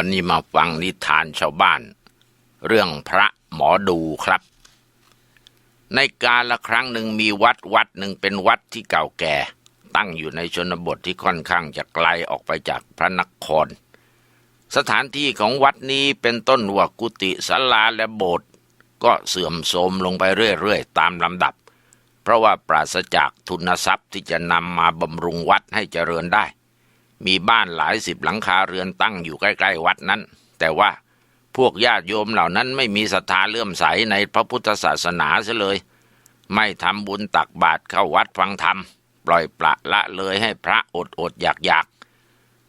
วันนี้มาฟังนิทานชาวบ้าน เรื่องพระหมอดูครับ ในกาลละครั้งหนึ่งมีวัดวัดหนึ่งเป็นวัดที่เก่าแก่ ตั้งอยู่ในชนบทที่ค่อนข้างจะไกลออกไปจากพระนคร สถานที่ของวัดนี้เป็นต้นว่ากุฏิศาลาและโบสถ์ก็เสื่อมโทรมลงไปเรื่อยๆ ตามลำดับ เพราะว่าปราศจากทุนทรัพย์ที่จะนำมาบำรุงวัดให้เจริญได้ มีบ้านหลายสิบหลังคาเรือนตั้งอยู่ใกล้ๆวัดนั้น แต่ว่าพวกญาติโยมเหล่านั้นไม่มีศรัทธาเลื่อมใสในพระพุทธศาสนาเสียเลย ไม่ทำบุญตักบาตรเข้าวัดฟังธรรม ปล่อยปละละเลยให้พระอดอดอยากอยาก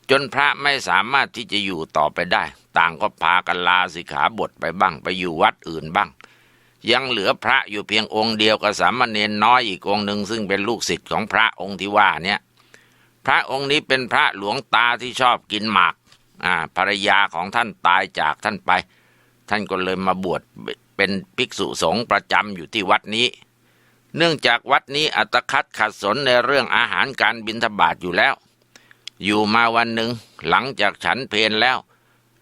จนพระไม่สามารถที่จะอยู่ต่อไปได้ ต่างก็พากันลาสิกขาบทไปบ้างไปอยู่วัดอื่นบ้าง ยังเหลือพระอยู่เพียงองค์เดียวกับสามเณรน้อยอีกองค์หนึ่งซึ่งเป็นลูกศิษย์ของพระองค์ที่ว่าเนี่ย พระองค์นี้เป็นพระหลวงตาที่ชอบกินหมากอ่าภรรยาของท่านตายจากท่านไป ท่านก็เลยมาบวชเป็นภิกษุสงฆ์ประจำอยู่ที่วัดนี้ เนื่องจากวัดนี้อัตคัดขัดสนในเรื่องอาหารการบิณฑบาตอยู่แล้ว อยู่มาวันหนึ่งหลังจากฉันเพลนแล้ว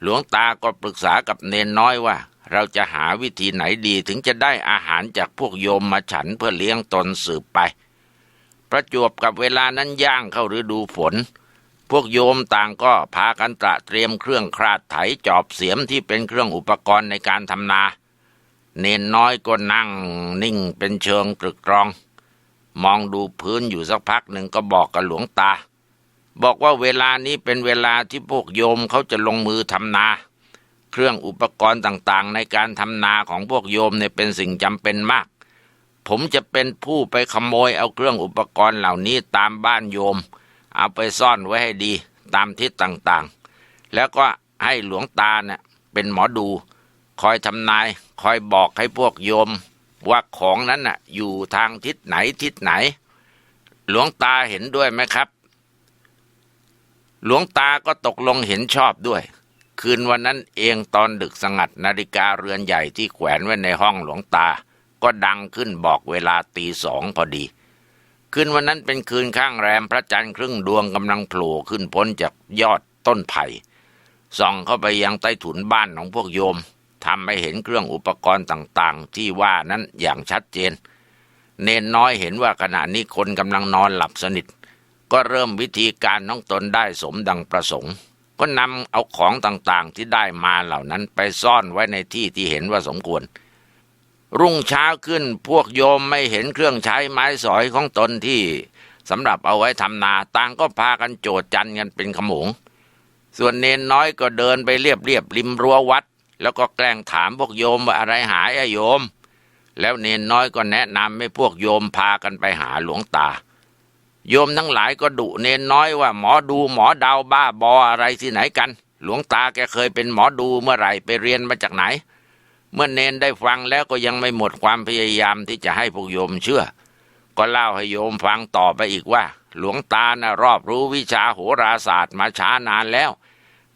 หลวงตาก็ปรึกษากับเนนน้อยว่า เราจะหาวิธีไหนดีถึงจะได้อาหารจากพวกโยมมาฉันเพื่อเลี้ยงตนสืบไป ประจวบกับเวลานั้นย่างเข้าฤดูฝน พวกโยมต่างก็พากันตระเตรียมเครื่องคราดไถจอบเสียมที่เป็นเครื่องอุปกรณ์ในการทำนา เนนน้อยก็นั่งนิ่งเป็นเชิงตรึกตรอง มองดูพื้นอยู่สักพักหนึ่งก็บอกกับหลวงตา บอกว่าเวลานี้เป็นเวลาที่พวกโยมเขาจะลงมือทำนา เครื่องอุปกรณ์ต่างๆ ในการทำนาของพวกโยมเนี่ยเป็นสิ่งจำเป็นมาก ผมจะเป็นผู้ไปขโมยเอาเครื่องอุปกรณ์เหล่านี้ตามบ้านโยม เอาไปซ่อนไว้ให้ดีตามทิศต่างๆ แล้วก็ให้หลวงตาเนี่ยเป็นหมอดู คอยทำนาย คอยบอกให้พวกโยม ว่าของนั้นน่ะ อยู่ทางทิศไหนทิศไหน หลวงตาเห็นด้วยไหมครับ หลวงตาก็ตกลงเห็นชอบด้วย คืนวันนั้นเองตอนดึกสงัดนาฬิกาเรือนใหญ่ที่แขวนไว้ในห้องหลวงตา ก็ดังขึ้นบอกเวลาตีสองพอดี คืนวันนั้นเป็นคืนข้างแรมพระจันทร์ครึ่งดวงกำลังโผล่ขึ้นพ้นจากยอดต้นไผ่ส่องเข้าไปยังใต้ถุนบ้านของพวกโยมทำให้เห็นเครื่องอุปกรณ์ต่างๆ ที่ว่านั้นอย่างชัดเจน เนนน้อยเห็นว่าขณะนี้คนกำลังนอนหลับสนิท ก็เริ่มวิธีการน้องตนได้สมดังประสงค์ ก็นำเอาของต่างๆที่ได้มาเหล่านั้นไปซ่อนไว้ในที่ที่เห็นว่าสมควร รุ่งเช้าขึ้นพวกโยมไม่เห็นเครื่องใช้ไม้สอยของตนที่สำหรับเอาไว้ทำนาต่างก็พากันโจดจันกันเป็นขมง ส่วนเนนน้อยก็เดินไปเรียบเรียบริมรั้ววัด แล้วก็แกล้งถามพวกโยมว่าอะไรหายอะโยม แล้วเนนน้อยก็แนะนำให้พวกโยมพากันไปหาหลวงตา โยมทั้งหลายก็ดุเนนน้อยว่าหมอดูหมอเดาวบ้าบออะไรที่ไหนกัน หลวงตาแกเคยเป็นหมอดูเมื่อไหร่ไปเรียนมาจากไหน เมื่อเนนได้ฟังแล้วก็ยังไม่หมดความพยายามที่จะให้พวกโยมเชื่อ ก็เล่าให้โยมฟังต่อไปอีกว่า หลวงตานะรอบรู้วิชาโหราศาสตร์มาช้านานแล้ว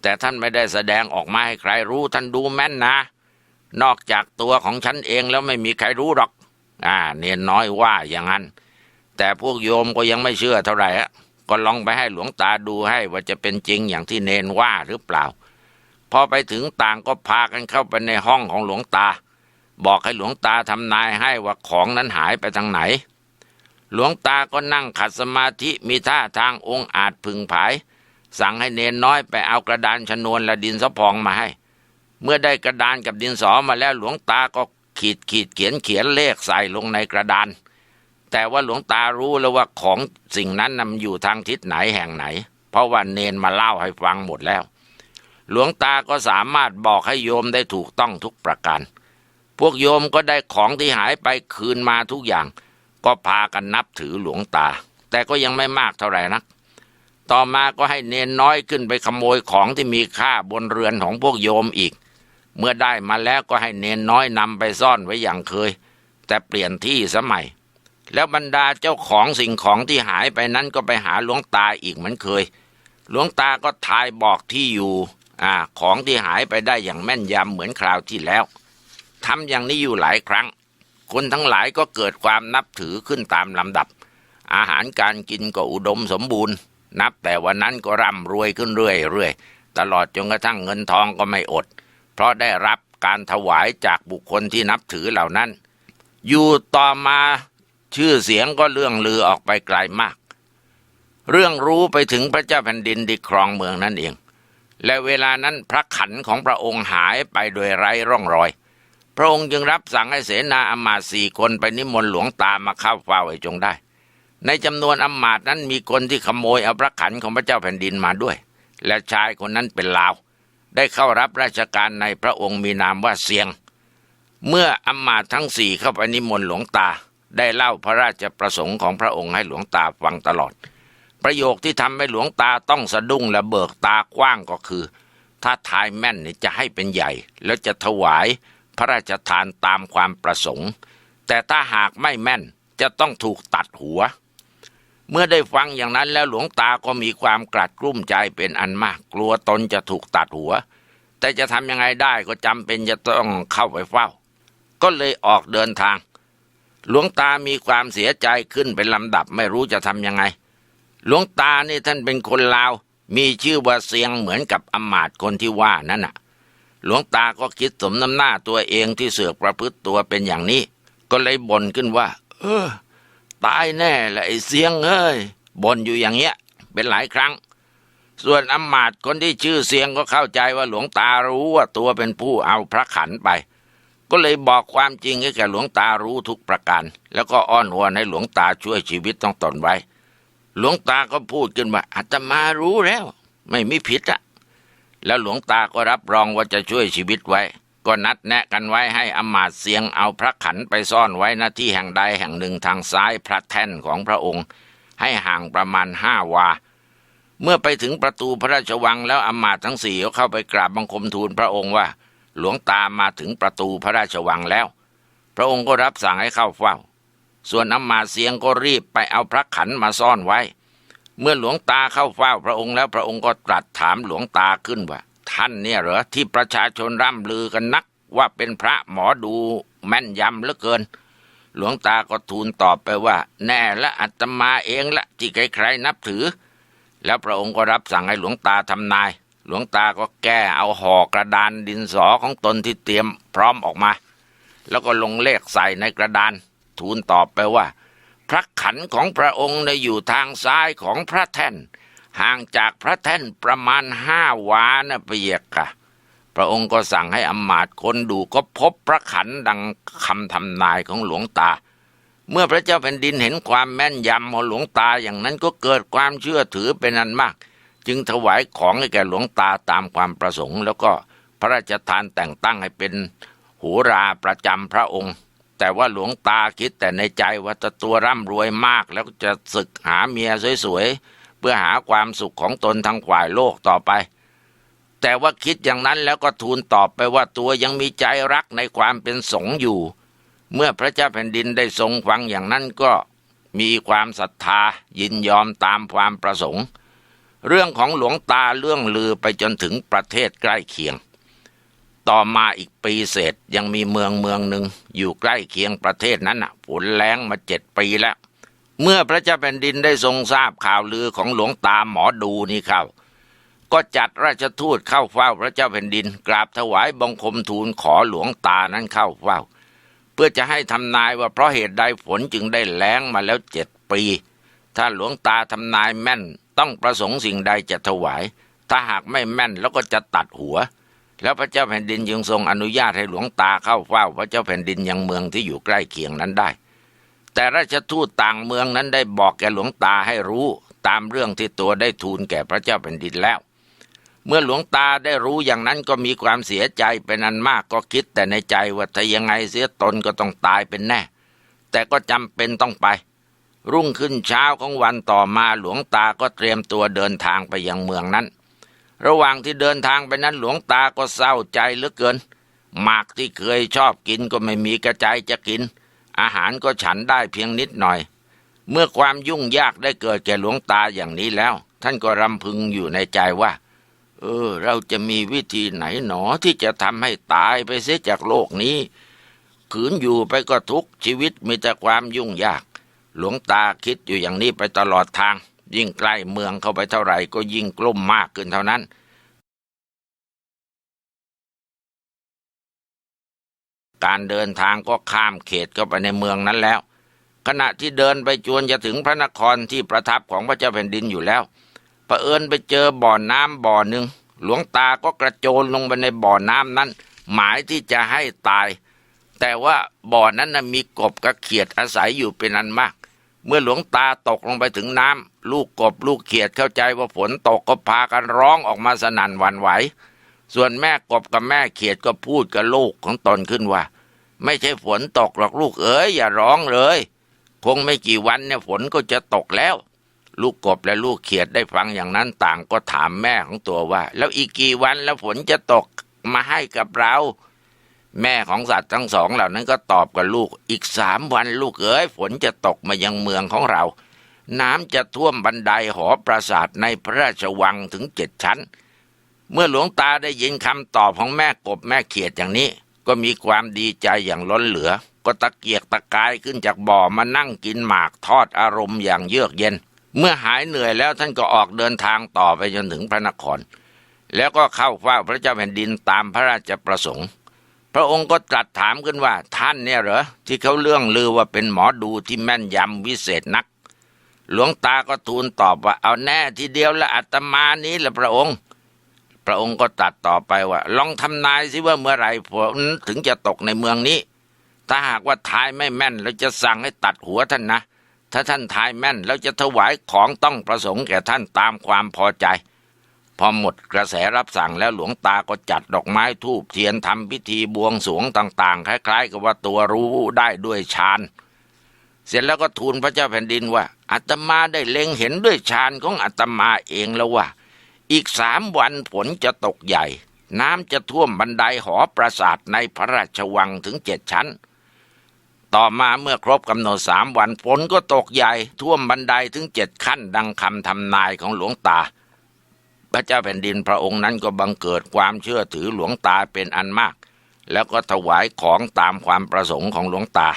แต่ท่านไม่ได้แสดงออกมาให้ใครรู้ท่านดูแม่นนะ นอกจากตัวของฉันเองแล้วไม่มีใครรู้หรอก อ่า เนนน้อยว่าอย่างนั้น แต่พวกโยมก็ยังไม่เชื่อเท่าไหร่ก็ลองไปให้หลวงตาดูให้ว่าจะเป็นจริงอย่างที่เนนว่าหรือเปล่า พอไปถึงต่างก็พากันเข้าไปในห้องของหลวงตา บอกให้หลวงตาทำนายให้ว่าของนั้นหายไปทางไหน หลวงตาก็นั่งขัดสมาธิมีท่าทางองค์อาจพึงผาย สั่งให้เนนน้อยไปเอากระดานชนวนและดินสะพองมาให้ เมื่อได้กระดานกับดินสอมาแล้วหลวงตาก็ขีดขีดเขียนเขียนเลขใส่ลงในกระดาน แต่ว่าหลวงตารู้แล้วว่าของสิ่งนั้นนำอยู่ทางทิศไหนแห่งไหน เพราะว่าเนนมาเล่าให้ฟังหมดแล้ว หลวงตาก็สามารถบอกให้โยมได้ถูกต้องทุกประการ พวกโยมก็ได้ของที่หายไปคืนมาทุกอย่าง ก็พากันนับถือหลวงตา แต่ก็ยังไม่มากเท่าไหร่นัก ต่อมาก็ให้เนนน้อยขึ้นไปขโมยของที่มีค่าบนเรือนของพวกโยมอีก เมื่อได้มาแล้วก็ให้เนนน้อยนำไปซ่อนไว้อย่างเคย แต่เปลี่ยนที่สมัย แล้วบรรดาเจ้าของสิ่งของที่หายไปนั้นก็ไปหาหลวงตาอีกเหมือนเคย หลวงตาก็ทายบอกที่อยู่ อ่า ของที่หายไปได้อย่างแม่นยำเหมือนคราวที่แล้วทำอย่างนี้อยู่หลายครั้ง คนทั้งหลายก็เกิดความนับถือขึ้นตามลำดับ อาหารการกินก็อุดมสมบูรณ์ นับแต่วันนั้นก็ร่ำรวยขึ้นเรื่อยๆ ตลอดจนกระทั่งเงินทองก็ไม่อด เพราะได้รับการถวายจากบุคคลที่นับถือเหล่านั้น อยู่ต่อมาชื่อเสียงก็เรื่องลือออกไปไกลมาก เรื่องรู้ไปถึงพระเจ้าแผ่นดินที่ครองเมืองนั่นเอง และเวลานั้นพระขันของพระองค์หายไปโดยไร้ร่องรอย พระองค์จึงรับสั่งให้เสนาอำมาตย์สี่คนไปนิมนต์หลวงตามาเข้าเฝ้าไอ้จงได้ ในจำนวนอำมาตย์นั้นมีคนที่ขโมยเอาพระขันของพระเจ้าแผ่นดินมาด้วย และชายคนนั้นเป็นลาว ได้เข้ารับราชการในพระองค์มีนามว่าเสียง เมื่ออำมาตย์ทั้งสี่เข้าไปนิมนต์หลวงตา ได้เล่าพระราชประสงค์ของพระองค์ให้หลวงตาฟังตลอด ประโยคที่ทำให้หลวงตาต้องสะดุ้งและเบิกตากว้างก็คือ ถ้าทายแม่นนี่จะให้เป็นใหญ่ แล้วจะถวายพระราชทานตามความประสงค์ แต่ถ้าหากไม่แม่นจะต้องถูกตัดหัว เมื่อได้ฟังอย่างนั้นแล้วหลวงตาก็มีความกลัดกลุ้มใจเป็นอันมาก กลัวตนจะถูกตัดหัว แต่จะทำยังไงได้ก็จำเป็นจะต้องเข้าไปเฝ้า ก็เลยออกเดินทาง หลวงตามีความเสียใจขึ้นเป็นลำดับไม่รู้จะทำยังไง หลวงตาเนี่ท่านเป็นคนลาว มีชื่อว่าเสียงเหมือนกับอมาตย์คนที่ว่านั่นน่ะ หลวงตาก็คิดสมน้ำหน้าตัวเองที่เสือกประพฤติตัวเป็นอย่างนี้ ก็เลยบ่นขึ้นว่า เออ ตายแน่แหละไอ้เสียงเอ้ยบ่นอยู่อย่างเงี้ย เป็นหลายครั้ง ส่วนอมาตย์คนที่ชื่อเสียงก็เข้าใจว่าหลวงตารู้ว่าตัวเป็นผู้เอาพระขันไป ก็เลยบอกความจริงให้แก่หลวงตารู้ทุกประการ แล้วก็อ้อนวอนให้หลวงตาช่วยชีวิตต้องตนไว้ หลวงตาก็พูดขึ้นว่าอาตมารู้แล้ว ไม่มีผิดอะแล้วหลวงตาก็รับรองว่าจะช่วยชีวิตไว้ ก็นัดแนะกันไว้ให้อมาตเสียงเอาพระขันไปซ่อนไว้หน้าที่แห่งใดแห่งหนึ่งทางซ้ายพระแท่นของพระองค์ ให้ห่างประมาณห้าวา เมื่อไปถึงประตูพระราชวังแล้วอมาตทั้งสี่ก็เข้าไปกราบบังคมทูลพระองค์ว่า หลวงตามาถึงประตูพระราชวังแล้ว พระองค์ก็รับสั่งให้เข้าเฝ้า ส่วนอำมาตย์เสียงก็รีบไปเอาพระขันมาซ่อนไว้ เมื่อหลวงตาเข้าเฝ้าพระองค์แล้วพระองค์ก็ตรัสถามหลวงตาขึ้นว่า ท่านเนี่ยเหรอที่ประชาชนร่ำลือกันนักว่าเป็นพระหมอดูแม่นยำเหลือเกิน หลวงตาก็ทูลตอบไปว่า แน่และอาตมาเองละที่ใครๆนับถือ แล้วพระองค์ก็รับสั่งให้หลวงตาทำนาย หลวงตาก็แก้เอาห่อกระดานดินสอของตนที่เตรียมพร้อมออกมา แล้วก็ลงเลขใส่ในกระดาน ทูลตอบไปว่า พระขันของพระองค์ได้อยู่ทางซ้ายของพระแท่น ห่างจากพระแท่นประมาณห้าวานะเปียกค่ะพระองค์ก็สั่งให้อมาตย์คนดูก็พบพระขันดังคำทำนายของหลวงตา เมื่อพระเจ้าแผ่นดินเห็นความแม่นยำของหลวงตาอย่างนั้นก็เกิดความเชื่อถือเป็นอันมาก จึงถวายของให้แก่หลวงตาตามความประสงค์ แล้วก็พระราชทานแต่งตั้งให้เป็นโหราประจำพระองค์ แต่ว่าหลวงตาคิดแต่ในใจว่าจะตัวร่ำรวยมากแล้วจะศึกหาเมียสวยๆ เพื่อหาความสุขของตนทางฝ่ายโลกต่อไป แต่ว่าคิดอย่างนั้นแล้วก็ทูลตอบไปว่าตัวยังมีใจรักในความเป็นสงฆ์อยู่ เมื่อพระเจ้าแผ่นดินได้ทรงฟังอย่างนั้นก็มีความศรัทธายินยอมตามความประสงค์ เรื่องของหลวงตาเรื่องลือไปจนถึงประเทศใกล้เคียง ต่อมาอีกปีเศษยังมีเมืองเมืองหนึ่งอยู่ใกล้เคียงประเทศนั้นน่ะฝนแรงมาเจ็ดปีแล้ว เมื่อพระเจ้าแผ่นดินได้ทรงทราบข่าวลือของหลวงตาหมอดูนี่เข้าก็จัดราชทูตเข้าเฝ้าพระเจ้าแผ่นดิน กราบถวายบังคมทูลขอหลวงตานั้นเข้าเฝ้า เพื่อจะให้ทำนายว่าเพราะเหตุใดฝนจึงได้แล้งมาแล้วเจ็ดปี ถ้าหลวงตาทำนายแม่นต้องประสงค์สิ่งใดจะถวาย ถ้าหากไม่แม่นแล้วก็จะตัดหัว แล้วพระเจ้าแผ่นดินจึงทรงอนุญาตให้หลวงตาเข้าเฝ้า พระเจ้าแผ่นดินยังเมืองที่อยู่ใกล้เคียงนั้นได้ แต่ราชทูตต่างเมืองนั้นได้บอกแก่หลวงตาให้รู้ ตามเรื่องที่ตัวได้ทูลแก่พระเจ้าแผ่นดินแล้ว เมื่อหลวงตาได้รู้อย่างนั้นก็มีความเสียใจเป็นอันมากก็คิดแต่ในใจว่าถ้ายังไงเสียตนก็ต้องตายเป็นแน่ แต่ก็จำเป็นต้องไป รุ่งขึ้นเช้าของวันต่อมาหลวงตาก็เตรียมตัวเดินทางไปยังเมืองนั้น ระหว่างที่เดินทางไปนั้นหลวงตาก็เศร้าใจเหลือเกิน หมากที่เคยชอบกินก็ไม่มีกระจายจะกิน อาหารก็ฉันได้เพียงนิดหน่อย เมื่อความยุ่งยากได้เกิดแก่หลวงตาอย่างนี้แล้ว ท่านก็รำพึงอยู่ในใจว่า เออ เราจะมีวิธีไหนหนอที่จะทำให้ตายไปเสียจากโลกนี้ ขืนอยู่ไปก็ทุกชีวิตมีแต่ความยุ่งยาก หลวงตาคิดอยู่อย่างนี้ไปตลอดทาง ยิ่งใกล้เมืองเข้าไปเท่าไหร่ก็ยิ่งกลุ่มมากขึ้นเท่านั้นการเดินทางก็ข้ามเขตเข้าไปในเมืองนั้นแล้ว ขณะที่เดินไปจวนจะถึงพระนครที่ประทับของพระเจ้าแผ่นดินอยู่แล้วประเอินไปเจอบ่อน้ำบ่อหนึ่ง หลวงตาก็กระโจนลงไปในบ่อน้ำนั้น หมายที่จะให้ตาย แต่ว่าบ่อนั้นมีกบกระเขียดอาศัยอยู่เป็นอันมาก เมื่อหลวงตาตกลงไปถึงน้ำลูกกบลูกเขียดเข้าใจว่าฝนตกก็พากันร้องออกมาสนั่นหวั่นไหว ส่วนแม่กบกับแม่เขียดก็พูดกับลูกของตนขึ้นว่า ไม่ใช่ฝนตกหรอกลูกเอ๋ยอย่าร้องเลย คงไม่กี่วันเนี่ยฝนก็จะตกแล้ว ลูกกบและลูกเขียดได้ฟังอย่างนั้นต่างก็ถามแม่ของตัวว่า แล้วอีกกี่วันแล้วฝนจะตกมาให้กับเรา แม่ของสัตว์ทั้งสองเหล่านั้นก็ตอบกับลูกอีกสามวันลูกเอ๋ยฝนจะตกมายังเมืองของเรา น้ำจะท่วมบันไดหอปราสาทในพระราชวังถึงเจ็ดชั้น เมื่อหลวงตาได้ยินคำตอบของแม่กบแม่เขียดอย่างนี้ ก็มีความดีใจอย่างล้นเหลือ ก็ตะเกียกตะกายขึ้นจากบ่อมานั่งกินหมากทอดอารมณ์อย่างเยือกเย็น เมื่อหายเหนื่อยแล้วท่านก็ออกเดินทางต่อไปจนถึงพระนคร แล้วก็เข้าเฝ้าพระเจ้าแผ่นดินตามพระราชประสงค์ พระองค์ก็ตรัสถามขึ้นว่า ท่านเนี่ยเหรอที่เขาเรื่องลือว่าเป็นหมอดูที่แม่นยำวิเศษนัก หลวงตาก็ทูลตอบว่า เอาแน่ทีเดียวละอาตมานี้ละพระองค์ พระองค์ก็ตรัสต่อไปว่า ลองทำนายสิว่าเมื่อไหร่ฝนถึงจะตกในเมืองนี้ ถ้าหากว่าทายไม่แม่นเราจะสั่งให้ตัดหัวท่านนะ ถ้าท่านทายแม่นเราจะถวายของต้องประสงค์แก่ท่านตามความพอใจ พอหมดกระแสรับสั่งแล้วหลวงตาก็จัดดอกไม้ทูบเทียนทำพิธีบวงสรวงต่าง ๆ คล้ายๆ กับว่าตัวรู้ได้ด้วยฌาน เสร็จแล้วก็ทูลพระเจ้าแผ่นดินว่าอาตมาได้เล็งเห็นด้วยฌานของอาตมาเองแล้วว่า อีกสามวันฝนจะตกใหญ่ น้ำจะท่วมบันไดหอปราสาทในพระราชวังถึงเจ็ดชั้น ต่อมาเมื่อครบกำหนดสามวันฝนก็ตกใหญ่ ท่วมบันไดถึงเจ็ดขั้นดังคำทำนายของหลวงตา พระเจ้าแผ่นดินพระองค์นั้นก็บังเกิดความเชื่อถือหลวงตาเป็นอันมาก แล้วก็ถวายของตามความประสงค์ของหลวงตา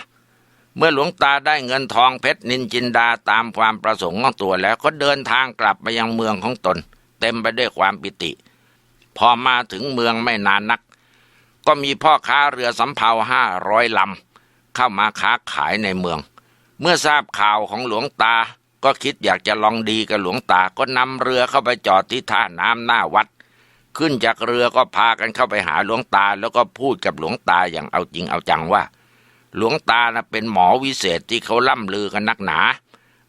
เมื่อหลวงตาได้เงินทองเพชรนินจินดาตามความประสงค์ของตัวแล้วก็เดินทางกลับไปยังเมืองของตน เต็มไปด้วยความปิติ พอมาถึงเมืองไม่นานนัก ก็มีพ่อค้าเรือสำเภาห้าร้อยลำเข้ามาค้าขายในเมือง เมื่อทราบข่าวของหลวงตา ก็คิดอยากจะลองดีกับหลวงตาก็นำเรือเข้าไปจอดที่ท่าน้ำหน้าวัด ขึ้นจากเรือก็พากันเข้าไปหาหลวงตาแล้วก็พูดกับหลวงตาอย่างเอาจริงเอาจังว่า หลวงตานะเป็นหมอวิเศษที่เขาล่ำลือกันนักหนา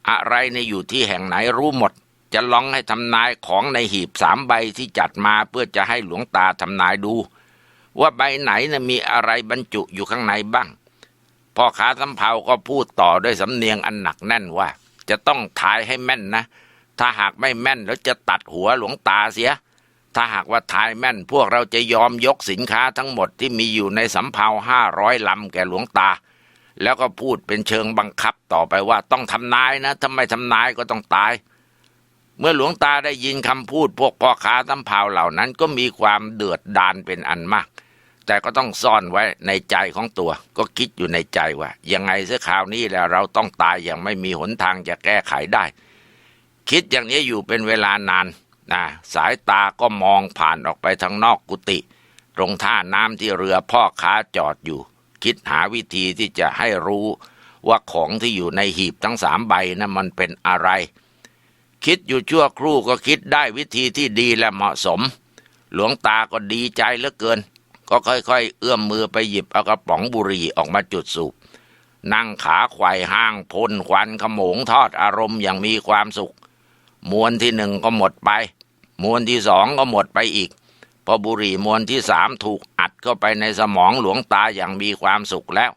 อะไรในอยู่ที่แห่งไหนรู้หมด จะลองให้ทำนายของในหีบสามใบที่จัดมาเพื่อจะให้หลวงตาทำนายดู ว่าใบไหนนะมีอะไรบรรจุอยู่ข้างในบ้างพ่อค้าสำเภาก็พูดต่อด้วยสำเนียงอันหนักแน่นว่า จะต้องทายให้แม่นนะ ถ้าหากไม่แม่นแล้วจะตัดหัวหลวงตาเสีย ถ้าหากว่าทายแม่น พวกเราจะยอมยกสินค้าทั้งหมดที่มีอยู่ในสำเภาห้าร้อยลำแก่หลวงตา แล้วก็พูดเป็นเชิงบังคับต่อไปว่าต้องทำนายนะถ้าไม่ทำนายก็ต้องตาย เมื่อหลวงตาได้ยินคำพูดพวกพ่อค้าสำเภาเหล่านั้นก็มีความเดือดดานเป็นอันมาก แต่ก็ต้องซ่อนไว้ในใจของตัว ก็คิดอยู่ในใจว่า ยังไงเสียคราวนี้แล้วเราต้องตายอย่างไม่มีหนทางจะแก้ไขได้ คิดอย่างนี้อยู่เป็นเวลานานนะสายตาก็มองผ่านออกไปทางนอกกุฏิตรงท่าน้ำที่เรือพ่อค้าจอดอยู่ คิดหาวิธีที่จะให้รู้ว่าของที่อยู่ในหีบทั้งสามใบนะั้นมันเป็นอะไร คิดอยู่ชั่วครู่ก็คิดได้วิธีที่ดีและเหมาะสม หลวงตาก็ดีใจเหลือเกิน ก็ค่อยๆ เอื้อมมือไปหยิบเอากระป๋องบุหรี่ออกมาจุดสูบ นั่งขาไขว่ห้างพ่นควันขโมงทอดอารมณ์อย่างมีความสุข มวนที่หนึ่งก็หมดไป มวนที่สองก็หมดไปอีก พอบุหรี่มวนที่สามถูกอัดเข้าไปในสมองหลวงตาอย่างมีความสุขแล้ว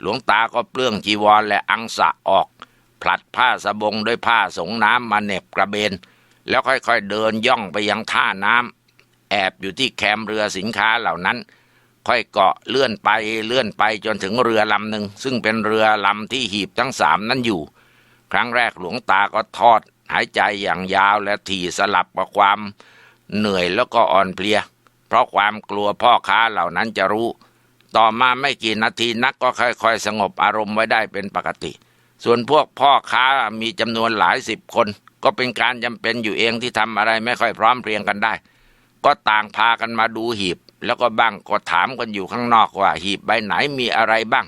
หลวงตาก็เปลื้องจีวรและอังสะออก ผลัดผ้าสบงด้วยผ้าสงน้ำมาเหน็บกระเบน แล้วค่อยๆเดินย่องไปยังท่าน้ำ แอบอยู่ที่แคมเรือสินค้าเหล่านั้น ค่อยเกาะเลื่อนไปเลื่อนไปจนถึงเรือลำหนึ่งซึ่งเป็นเรือลำที่หีบทั้งสามนั้นอยู่ ครั้งแรกหลวงตาก็ทอด หายใจอย่างยาวและถี่สลับกับความเหนื่อยแล้วก็อ่อนเพลีย เพราะความกลัวพ่อค้าเหล่านั้นจะรู้ ต่อมาไม่กี่นาทีนักก็ค่อยๆ สงบอารมณ์ไว้ได้เป็นปกติ ส่วนพวกพ่อค้ามีจำนวนหลายสิบคน ก็เป็นการจำเป็นอยู่เองที่ทำอะไรไม่ค่อยพร้อมเพรียงกันได้ ก็ต่างพากันมาดูหีบ แล้วก็บ้างก็ถามกันอยู่ข้างนอกว่า หีบใบไหนมีอะไรบ้าง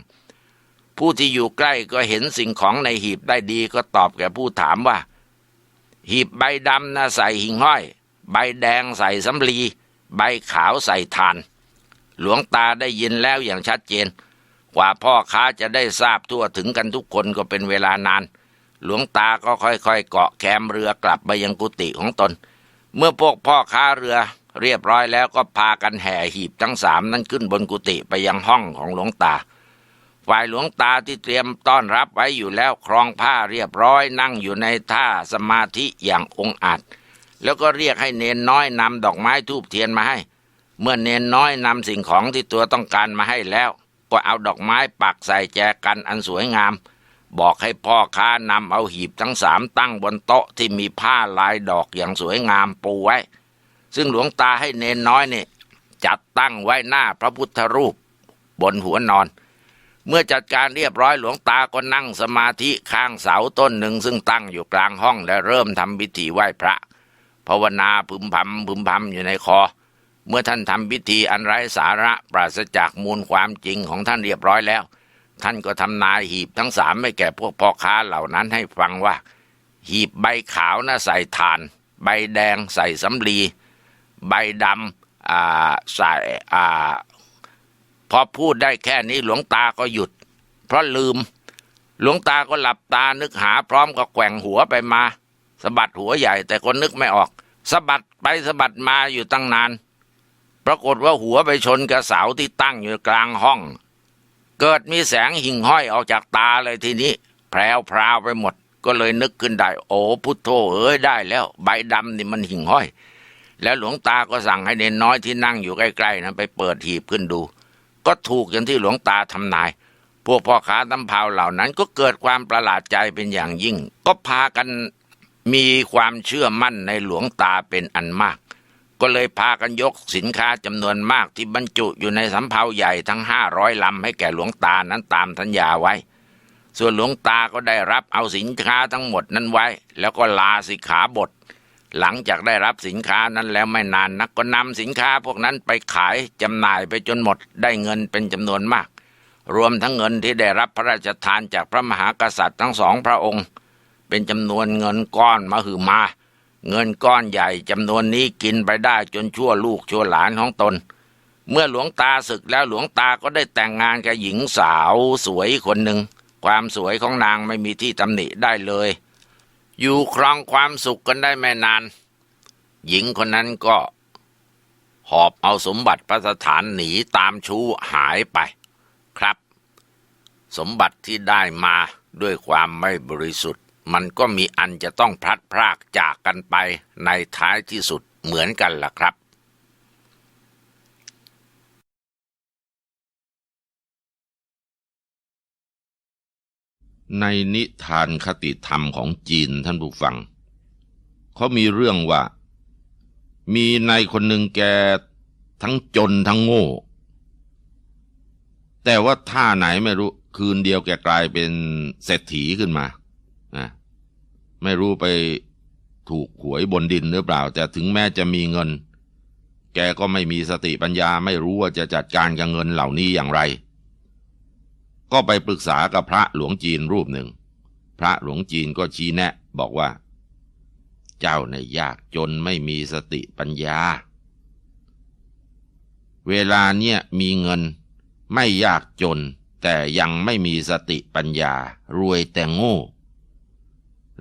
ผู้ที่อยู่ใกล้ก็เห็นสิ่งของในหีบได้ดีก็ตอบแก่ผู้ถามว่า หีบใบดำนะใส่หิ่งห้อย ใบแดงใส่สำลี ใบขาวใส่ทาน หลวงตาได้ยินแล้วอย่างชัดเจน กว่าพ่อค้าจะได้ทราบทั่วถึงกันทุกคนก็เป็นเวลานาน หลวงตาก็ค่อยๆเกาะแคมเรือกลับไปยังกุฏิของตน เมื่อพวกพ่อค้าเรือ เรียบร้อยแล้วก็พากันแห่หีบทั้งสามนั้นขึ้นบนกุฏิไปยังห้องของหลวงตา ฝ่ายหลวงตาที่เตรียมต้อนรับไว้อยู่แล้วครองผ้าเรียบร้อยนั่งอยู่ในท่าสมาธิอย่างองอาจแล้วก็เรียกให้เนนน้อยนำดอกไม้ทูบเทียนมาให้ เมื่อเนนน้อยนำสิ่งของที่ตัวต้องการมาให้แล้ว ก็เอาดอกไม้ปักใส่แจกันอันสวยงาม บอกให้พ่อค้านำเอาหีบทั้งสามตั้งบนโต๊ะที่มีผ้าลายดอกอย่างสวยงามปูไว้ ซึ่งหลวงตาให้เนนน้อยนี่จัดตั้งไว้หน้าพระพุทธรูปบนหัวนอน เมื่อจัดการเรียบร้อยหลวงตาก็นั่งสมาธิข้างเสาต้นหนึ่ง ซึ่งตั้งอยู่กลางห้องและเริ่มทำพิธีไหว้พระภาวนาพึมพำพึมพำอยู่ในคอ เมื่อท่านทำพิธีอันไร้สาระปราศจากมูลความจริงของท่านเรียบร้อยแล้ว ท่านก็ทำนายหีบทั้งสามให้แก่พวกพ่อค้าเหล่านั้นให้ฟังว่า หีบใบขาวนะใส่ถ่าน ใบแดงใส่สำลี ใบดำอ่าใส่อ่าพอพูดได้แค่นี้หลวงตาก็หยุด เพราะลืม หลวงตาก็หลับตานึกหาพร้อมกับแกว่งหัวไปมาสะบัดหัวใหญ่ แต่ก็นึกไม่ออกสะบัดไปสะบัดมาอยู่ตั้งนาน ปรากฏว่าหัวไปชนกับเสาที่ตั้งอยู่กลางห้อง เกิดมีแสงหิ่งห้อยออกจากตาเลยทีนี้ แพรวพราวไปหมด ก็เลยนึกขึ้นได้ โอ้พุทโธเอ้ยได้แล้ว ใบดำนี่มันหิ่งห้อย แล้วหลวงตาก็สั่งให้เนนน้อยที่นั่งอยู่ใกล้ๆนะไปเปิดหีบขึ้นดู ก็ถูกอย่างที่หลวงตาทำนาย พวกพ่อค้าตำเภาเหล่านั้นก็เกิดความประหลาดใจเป็นอย่างยิ่ง ก็พากันมีความเชื่อมั่นในหลวงตาเป็นอันมาก ก็เลยพากันยกสินค้าจำนวนมากที่บรรจุอยู่ในสำเภาใหญ่ทั้งห้าร้อยลำให้แก่หลวงตานั้นตามสัญญาไว้ ส่วนหลวงตาก็ได้รับเอาสินค้าทั้งหมดนั้นไว้ แล้วก็ลาสิกขาบท หลังจากได้รับสินค้านั้นแล้วไม่นานนักก็นำสินค้าพวกนั้นไปขายจำหน่ายไปจนหมดได้เงินเป็นจำนวนมาก รวมทั้งเงินที่ได้รับพระราชทานจากพระมหากษัตริย์ทั้งสองพระองค์ เป็นจำนวนเงินก้อนมาหือมา เงินก้อนใหญ่จำนวนนี้กินไปได้จนชั่วลูกชั่วหลานของตน เมื่อหลวงตาศึกแล้วหลวงตาก็ได้แต่งงานกับหญิงสาวสวยคนหนึ่งความสวยของนางไม่มีที่ตำหนิได้เลย อยู่ครองความสุขกันได้ไม่นาน หญิงคนนั้นก็ หอบเอาสมบัติพระสถานหนีตามชู้หายไปครับ สมบัติที่ได้มาด้วยความไม่บริสุทธิ์ มันก็มีอันจะต้องพลัดพรากจากกันไปในท้ายที่สุดเหมือนกันล่ะครับ ในนิทานคติธรรมของจีนท่านผู้ฟัง เขามีเรื่องว่า มีนายคนหนึ่งแกทั้งจนทั้งโง่ แต่ว่าท่าไหนไม่รู้ คืนเดียวแกกลายเป็นเศรษฐีขึ้นมานะไม่รู้ไปถูกหวยบนดินหรือเปล่า แต่ถึงแม้จะมีเงิน แกก็ไม่มีสติปัญญาไม่รู้ว่าจะจัดการกับเงินเหล่านี้อย่างไร ก็ไปปรึกษากับพระหลวงจีนรูปหนึ่ง พระหลวงจีนก็ชี้แนะ บอกว่า เจ้าในยากจนไม่มีสติปัญญา เวลาเนี่ยมีเงินไม่ยากจน แต่ยังไม่มีสติปัญญา รวยแต่โง่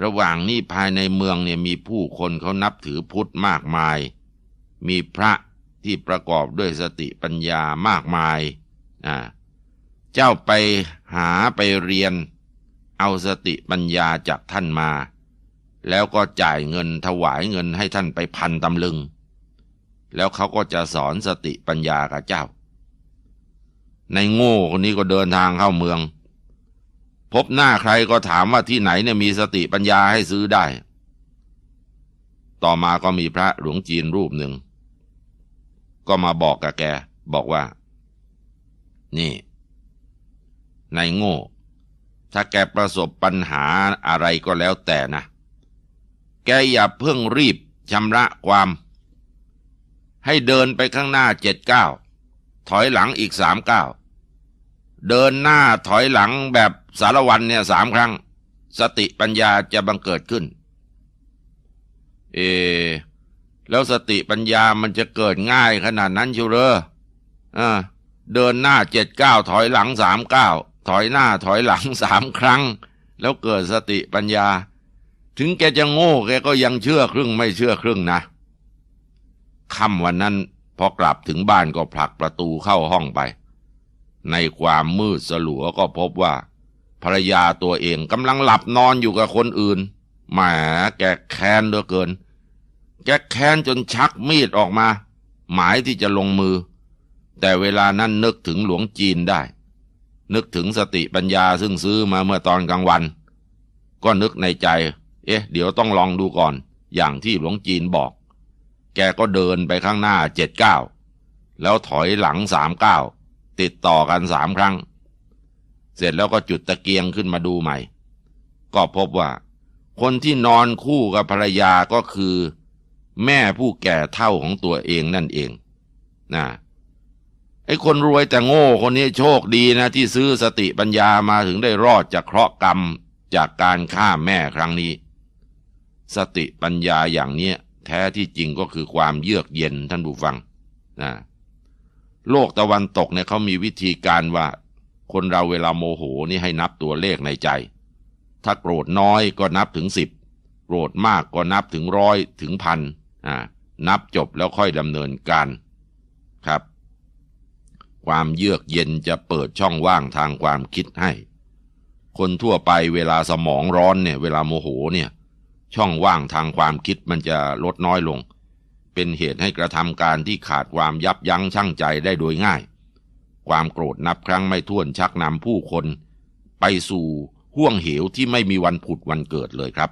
ระหว่างนี้ภายในเมืองเนี่ยมีผู้คนเขานับถือพุทธมากมาย มีพระที่ประกอบด้วยสติปัญญามากมายอ่า เจ้าไปหาไปเรียน เอาสติปัญญาจากท่านมา แล้วก็จ่ายเงินถวายเงินให้ท่านไปพันตำลึง แล้วเขาก็จะสอนสติปัญญากับเจ้า ในโง่คนนี้ก็เดินทางเข้าเมือง พบหน้าใครก็ถามว่าที่ไหนเนี่ยมีสติปัญญาให้ซื้อได้ ต่อมาก็มีพระหลวงจีนรูปหนึ่ง ก็มาบอกกับแกบอกว่า นี่ นายโง่ ถ้าแกประสบปัญหาอะไรก็แล้วแต่นะ แกอย่าเพิ่งรีบชำระความ ให้เดินไปข้างหน้าเจ็ดเก้าถอยหลังอีกสามเก้าเดินหน้าถอยหลังแบบสารวันเนี่ยสามครั้ง สติปัญญาจะบังเกิดขึ้น เอ แล้วสติปัญญามันจะเกิดง่ายขนาดนั้นชียวเหรออ่าเดินหน้าเจ็ดเก้าถอยหลังสามเก้า ถอยหน้าถอยหลังสามครั้ง แล้วเกิดสติปัญญา ถึงแกจะโง่แกก็ยังเชื่อครึ่งไม่เชื่อครึ่งนะค่ำวันนั้นพอกลับถึงบ้านก็ผลักประตูเข้าห้องไป ในความมืดสลัวก็พบว่า ภรรยาตัวเองกำลังหลับนอนอยู่กับคนอื่นแหมแกแค้นเหลือเกิน แกแค้นจนชักมีดออกมา หมายที่จะลงมือ แต่เวลานั้นนึกถึงหลวงจีนได้ นึกถึงสติปัญญาซึ่งซื้อมาเมื่อตอนกลางวัน ก็นึกในใจ เอ๊ะ เดี๋ยวต้องลองดูก่อน อย่างที่หลวงจีนบอก แกก็เดินไปข้างหน้าเจ็ดเก้าแล้วถอยหลังสามเก้าติดต่อกันสามครั้ง เสร็จแล้วก็จุดตะเกียงขึ้นมาดูใหม่ ก็พบว่า คนที่นอนคู่กับภรรยาก็คือ แม่ผู้แก่เท่าของตัวเองนั่นเองนะ ไอ้คนรวยแต่โง่คนนี้โชคดีนะที่ซื้อสติปัญญามาถึงได้รอดจากเคราะห์กรรมจากการฆ่าแม่ครั้งนี้ สติปัญญาอย่างเนี้ยแท้ที่จริงก็คือความเยือกเย็นท่านผู้ฟังนะโลกตะวันตกเนี่ยเขามีวิธีการว่า คนเราเวลาโมโหนี่ให้นับตัวเลขในใจ ถ้าโกรธน้อยก็นับถึงสิบโกรธมากก็นับถึงร้อยถึงพันอ่านับจบแล้วค่อยดำเนินการครับ ความเยือกเย็นจะเปิดช่องว่างทางความคิดให้ คนทั่วไปเวลาสมองร้อนเนี่ย เวลาโมโหเนี่ย ช่องว่างทางความคิดมันจะลดน้อยลง เป็นเหตุให้กระทำการที่ขาดความยับยั้งชั่งใจได้โดยง่าย ความโกรธนับครั้งไม่ถ้วนชักนำผู้คน ไปสู่ห่วงเหวที่ไม่มีวันผุดวันเกิดเลยครับ